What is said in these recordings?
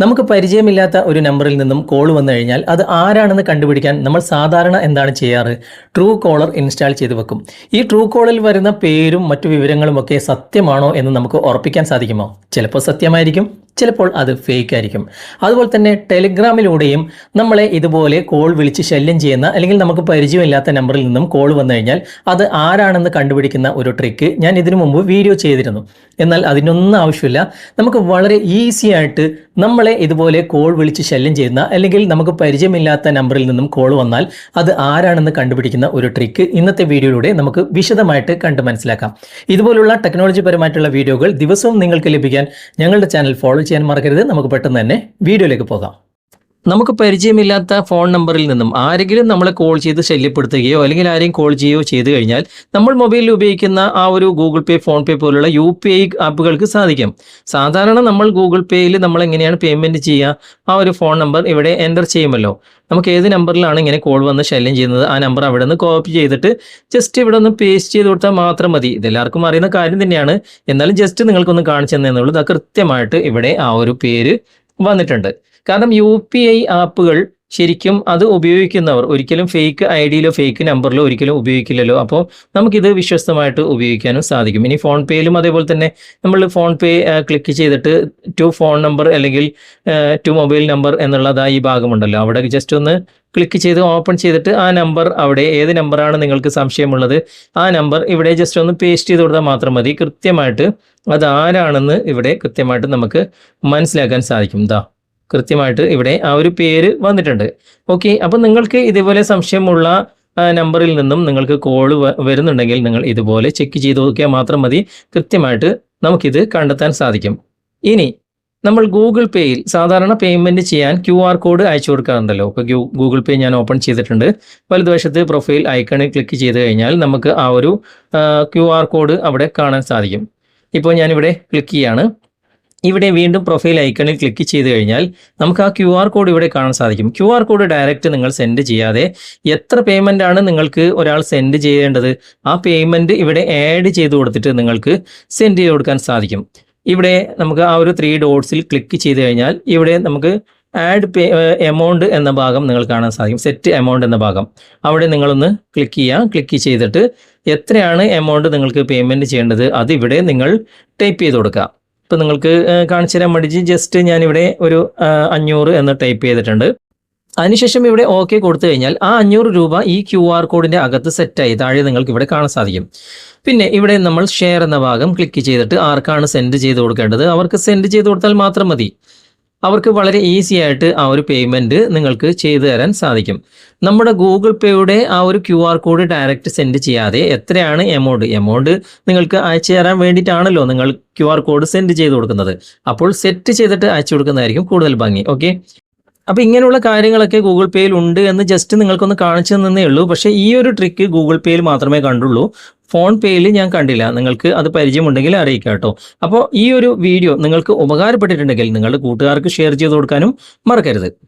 നമുക്ക് പരിചയമില്ലാത്ത ഒരു നമ്പറിൽ നിന്നും കോൾ വന്നു കഴിഞ്ഞാൽ അത് ആരാണെന്ന് കണ്ടുപിടിക്കാൻ നമ്മൾ സാധാരണ എന്താണ് ചെയ്യാറ്? ട്രൂ കോളർ ഇൻസ്റ്റാൾ ചെയ്ത് വെക്കും. ഈ ട്രൂ കോളിൽ വരുന്ന പേരും മറ്റു വിവരങ്ങളും ഒക്കെ സത്യമാണോ എന്ന് നമുക്ക് ഉറപ്പിക്കാൻ സാധിക്കുമോ? ചിലപ്പോൾ സത്യമായിരിക്കും. ചിലപ്പോൾ അത് ഫേക്ക് ആയിരിക്കും. അതുപോലെ തന്നെ ടെലിഗ്രാമിലൂടെയും നമ്മളെ ഇതുപോലെ കോൾ വിളിച്ച് ശല്യം ചെയ്യുന്ന അല്ലെങ്കിൽ നമുക്ക് പരിചയമില്ലാത്ത നമ്പറിൽ നിന്നും കോൾ വന്നു കഴിഞ്ഞാൽ അത് ആരാണെന്ന് കണ്ടുപിടിക്കുന്ന ഒരു ട്രിക്ക് ഞാൻ ഇതിനു മുമ്പ് വീഡിയോ ചെയ്തിരുന്നു. എന്നാൽ അതിനൊന്നും ആവശ്യമില്ല. നമുക്ക് വളരെ ഈസി ആയിട്ട് നമ്മളെ ഇതുപോലെ കോൾ വിളിച്ച് ശല്യം ചെയ്യുന്ന അല്ലെങ്കിൽ നമുക്ക് പരിചയമില്ലാത്ത നമ്പറിൽ നിന്നും കോൾ വന്നാൽ അത് ആരാണെന്ന് കണ്ടുപിടിക്കുന്ന ഒരു ട്രിക്ക് ഇന്നത്തെ വീഡിയോയിലൂടെ നമുക്ക് വിശദമായിട്ട് കണ്ട് മനസ്സിലാക്കാം. ഇതുപോലുള്ള ടെക്നോളജി പരമായിട്ടുള്ള വീഡിയോകൾ ദിവസവും നിങ്ങൾക്ക് ലഭിക്കാൻ ഞങ്ങളുടെ ചാനൽ ഫോളോ ചെയ്യാൻ മറക്കരുത്. നമുക്ക് പെട്ടെന്ന് തന്നെ വീഡിയോയിലേക്ക് പോകാം. നമുക്ക് പരിചയമില്ലാത്ത ഫോൺ നമ്പറിൽ നിന്നും ആരെങ്കിലും നമ്മളെ കോൾ ചെയ്ത് ശല്യപ്പെടുത്തുകയോ അല്ലെങ്കിൽ ആരെയും കോൾ ചെയ്യുകയോ ചെയ്തു കഴിഞ്ഞാൽ നമ്മൾ മൊബൈലിൽ ഉപയോഗിക്കുന്ന ആ ഒരു ഗൂഗിൾ പേ ഫോൺ പേ പോലുള്ള യു പി ഐ ആപ്പുകൾക്ക് സാധിക്കും. സാധാരണ നമ്മൾ ഗൂഗിൾ പേയിൽ നമ്മൾ എങ്ങനെയാണ് പേയ്മെന്റ് ചെയ്യുക? ആ ഒരു ഫോൺ നമ്പർ ഇവിടെ എന്റർ ചെയ്യുമല്ലോ. നമുക്ക് ഏത് നമ്പറിലാണ് ഇങ്ങനെ കോൾ വന്ന് ശല്യം ചെയ്യുന്നത്? ആ നമ്പർ അവിടെ നിന്ന് കോപ്പി ചെയ്തിട്ട് ജസ്റ്റ് ഇവിടെ ഒന്ന് പേസ്റ്റ് ചെയ്ത് കൊടുത്താൽ മാത്രം മതി. ഇതെല്ലാവർക്കും അറിയുന്ന കാര്യം തന്നെയാണ്. എന്നാലും ജസ്റ്റ് നിങ്ങൾക്കൊന്ന് കാണിച്ചു തന്നെന്നുള്ളൂ അത് കൃത്യമായിട്ട് ഇവിടെ ആ ഒരു പേര് വന്നിട്ടുണ്ട്. കാരണം യു പി ഐ ആപ്പുകൾ ശരിക്കും അത് ഉപയോഗിക്കുന്നവർ ഒരിക്കലും ഫേക്ക് ഐ ഡിയിലോ ഫേക്ക് നമ്പറിലോ ഒരിക്കലും ഉപയോഗിക്കില്ലല്ലോ. അപ്പോൾ നമുക്കിത് വിശ്വസ്തമായിട്ട് ഉപയോഗിക്കാനും സാധിക്കും. ഇനി ഫോൺ പേയിലും അതേപോലെ തന്നെ നമ്മൾ ഫോൺ പേ ക്ലിക്ക് ചെയ്തിട്ട് ടു ഫോൺ നമ്പർ അല്ലെങ്കിൽ ടു മൊബൈൽ നമ്പർ എന്നുള്ളത് ഈ ഭാഗമുണ്ടല്ലോ. അവിടെ ജസ്റ്റ് ഒന്ന് ക്ലിക്ക് ചെയ്ത് ഓപ്പൺ ചെയ്തിട്ട് ആ നമ്പർ അവിടെ ഏത് നമ്പറാണ് നിങ്ങൾക്ക് സംശയമുള്ളത് ആ നമ്പർ ഇവിടെ ജസ്റ്റ് ഒന്ന് പേസ്റ്റ് ചെയ്ത് കൊടുത്താൽ മാത്രം മതി. കൃത്യമായിട്ട് അത് ആരാണെന്ന് ഇവിടെ കൃത്യമായിട്ട് നമുക്ക് മനസ്സിലാക്കാൻ സാധിക്കും. ഇതാ കൃത്യമായിട്ട് ഇവിടെ ആ ഒരു പേര് വന്നിട്ടുണ്ട്. ഓക്കെ അപ്പം നിങ്ങൾക്ക് ഇതേപോലെ സംശയമുള്ള നമ്പറിൽ നിന്നും നിങ്ങൾക്ക് കോൾ വരുന്നുണ്ടെങ്കിൽ നിങ്ങൾ ഇതുപോലെ ചെക്ക് ചെയ്ത് നോക്കിയാൽ മാത്രം മതി. കൃത്യമായിട്ട് നമുക്കിത് കണ്ടെത്താൻ സാധിക്കും. ഇനി നമ്മൾ ഗൂഗിൾ പേയിൽ സാധാരണ പേയ്മെന്റ് ചെയ്യാൻ ക്യു ആർ കോഡ് അയച്ചു കൊടുക്കാറുണ്ടല്ലോ. ഇപ്പോൾ ഗൂഗിൾ പേ ഞാൻ ഓപ്പൺ ചെയ്തിട്ടുണ്ട്. വലതുവശത്ത് പ്രൊഫൈൽ ഐക്കണിൽ ക്ലിക്ക് ചെയ്ത് കഴിഞ്ഞാൽ നമുക്ക് ആ ഒരു ക്യു ആർ കോഡ് അവിടെ കാണാൻ സാധിക്കും. ഇപ്പോൾ ഞാനിവിടെ ക്ലിക്ക് ചെയ്യാണ്. ഇവിടെ വീണ്ടും പ്രൊഫൈൽ ഐക്കണിൽ ക്ലിക്ക് ചെയ്ത് കഴിഞ്ഞാൽ നമുക്ക് ആ ക്യു ആർ കോഡ് ഇവിടെ കാണാൻ സാധിക്കും. ക്യു ആർ കോഡ് ഡയറക്റ്റ് നിങ്ങൾ സെൻഡ് ചെയ്യാതെ എത്ര പേയ്മെന്റ് ആണ് നിങ്ങൾക്ക് ഒരാൾ സെൻഡ് ചെയ്യേണ്ടത്? ആ പേയ്മെന്റ് ഇവിടെ ആഡ് ചെയ്ത് കൊടുത്തിട്ട് നിങ്ങൾക്ക് സെൻഡ് ചെയ്ത് കൊടുക്കാൻ സാധിക്കും. ഇവിടെ നമുക്ക് ആ ഒരു ത്രീ ഡോട്ട്സിൽ ക്ലിക്ക് ചെയ്ത് കഴിഞ്ഞാൽ ഇവിടെ നമുക്ക് ആഡ് പേ എമൗണ്ട് എന്ന ഭാഗം നിങ്ങൾ കാണാൻ സാധിക്കും. സെറ്റ് എമൗണ്ട് എന്ന ഭാഗം. അവിടെ നിങ്ങളൊന്ന് ക്ലിക്ക് ചെയ്യുക ക്ലിക്ക് ചെയ്തിട്ട് എത്രയാണ് എമൗണ്ട് നിങ്ങൾക്ക് പേയ്മെന്റ് ചെയ്യേണ്ടത്? അത് ഇവിടെ നിങ്ങൾ ടൈപ്പ് ചെയ്ത് കൊടുക്കുക ഇപ്പം നിങ്ങൾക്ക് കാണിച്ചു തരാൻ വേണ്ടി ജസ്റ്റ് ഞാനിവിടെ ഒരു അഞ്ഞൂറ് എന്ന് ടൈപ്പ് ചെയ്തിട്ടുണ്ട്. അതിനുശേഷം ഇവിടെ ഓക്കെ കൊടുത്തു കഴിഞ്ഞാൽ ആ അഞ്ഞൂറ് രൂപ ഈ ക്യു ആർ കോഡിന്റെ അകത്ത് സെറ്റായി താഴെ നിങ്ങൾക്ക് ഇവിടെ കാണാൻ സാധിക്കും. പിന്നെ ഇവിടെ നമ്മൾ ഷെയർ എന്ന ഭാഗം ക്ലിക്ക് ചെയ്തിട്ട് ആർക്കാണ് സെൻഡ് ചെയ്ത് കൊടുക്കേണ്ടത്? അവർക്ക് സെൻഡ് ചെയ്ത് കൊടുത്താൽ മാത്രം മതി. അവർക്ക് വളരെ ഈസി ആയിട്ട് ആ ഒരു പേയ്മെന്റ് നിങ്ങൾക്ക് ചെയ്തു തരാൻ സാധിക്കും. നമ്മുടെ ഗൂഗിൾ പേയുടെ ആ ഒരു Q R code direct send ചെയ്യാതെ എത്രയാണ് എമൗണ്ട് എമൗണ്ട് നിങ്ങൾക്ക് അയച്ചു തരാൻ വേണ്ടിയിട്ടാണല്ലോ നിങ്ങൾ ക്യു ആർ കോഡ് സെൻഡ് ചെയ്ത് കൊടുക്കുന്നത്. അപ്പോൾ സെറ്റ് ചെയ്തിട്ട് അയച്ചു കൊടുക്കുന്നതായിരിക്കും കൂടുതൽ ഭംഗി. ഓക്കെ അപ്പോൾ ഇങ്ങനെയുള്ള കാര്യങ്ങളൊക്കെ ഗൂഗിൾ പേയിൽ ഉണ്ട് എന്ന് ജസ്റ്റ് നിങ്ങൾക്കൊന്ന് കാണിച്ചു തന്നേ ഉള്ളൂ. പക്ഷേ ഈ ഒരു ട്രിക്ക് ഗൂഗിൾ പേയിൽ മാത്രമേ കണ്ടുള്ളൂ. ഫോൺ പേയിൽ ഞാൻ കണ്ടില്ല. നിങ്ങൾക്ക് അത് പരിചയമുണ്ടെങ്കിൽ അറിയിക്കാം കേട്ടോ. അപ്പോൾ ഈ ഒരു വീഡിയോ നിങ്ങൾക്ക് ഉപകാരപ്പെട്ടിട്ടുണ്ടെങ്കിൽ നിങ്ങളുടെ കൂട്ടുകാർക്ക് ഷെയർ ചെയ്ത് കൊടുക്കാനും മറക്കരുത്.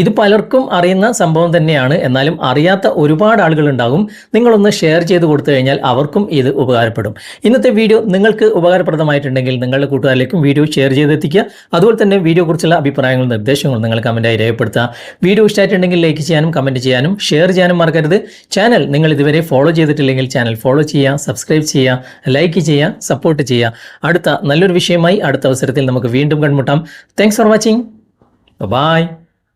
ഇത് പലർക്കും അറിയുന്ന സംഭവം തന്നെയാണ്. എന്നാലും അറിയാത്ത ഒരുപാട് ആളുകൾ ഉണ്ടാകും നിങ്ങളൊന്ന് ഷെയർ ചെയ്ത് കൊടുത്തു കഴിഞ്ഞാൽ അവർക്കും ഇത് ഉപകാരപ്പെടും. ഇന്നത്തെ വീഡിയോ നിങ്ങൾക്ക് ഉപകാരപ്രദമായിട്ടുണ്ടെങ്കിൽ നിങ്ങളുടെ കൂട്ടുകാരിലേക്കും വീഡിയോ ഷെയർ ചെയ്തെത്തിക്കുക. അതുപോലെ തന്നെ വീഡിയോ കുറിച്ചുള്ള അഭിപ്രായങ്ങളും നിർദ്ദേശങ്ങളും നിങ്ങൾ കമന്റായി രേഖപ്പെടുത്തുക. വീഡിയോ ഇഷ്ടമായിട്ടുണ്ടെങ്കിൽ ലൈക്ക് ചെയ്യാനും കമന്റ് ചെയ്യാനും ഷെയർ ചെയ്യാനും മറക്കരുത്. ചാനൽ നിങ്ങൾ ഇതുവരെ ഫോളോ ചെയ്തിട്ടില്ലെങ്കിൽ ചാനൽ ഫോളോ ചെയ്യുക സബ്സ്ക്രൈബ് ചെയ്യുക ലൈക്ക് ചെയ്യുക സപ്പോർട്ട് ചെയ്യുക. അടുത്ത നല്ലൊരു വിഷയമായി അടുത്ത അവസരത്തിൽ നമുക്ക് വീണ്ടും കണ്ടുമുട്ടാം. Thanks for watching bye